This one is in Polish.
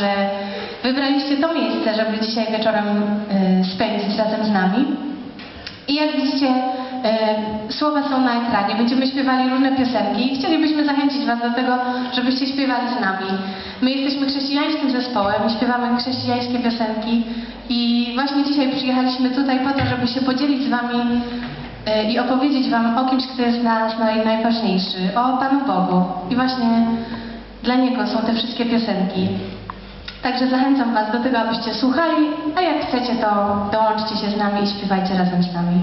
Że wybraliście to miejsce, żeby dzisiaj wieczorem y, spędzić razem z nami. I jak widzicie, y, słowa są na ekranie. Będziemy śpiewali różne piosenki i chcielibyśmy zachęcić Was do tego, żebyście śpiewali z nami. My jesteśmy chrześcijańskim zespołem śpiewamy chrześcijańskie piosenki i właśnie dzisiaj przyjechaliśmy tutaj po to, żeby się podzielić z Wami y, i opowiedzieć Wam o kimś, kto jest dla nas naj, najważniejszy, o Panu Bogu. I właśnie dla Niego są te wszystkie piosenki. Także zachęcam Was do tego, abyście słuchali, a jak chcecie, to dołączcie się z nami i śpiewajcie razem z nami.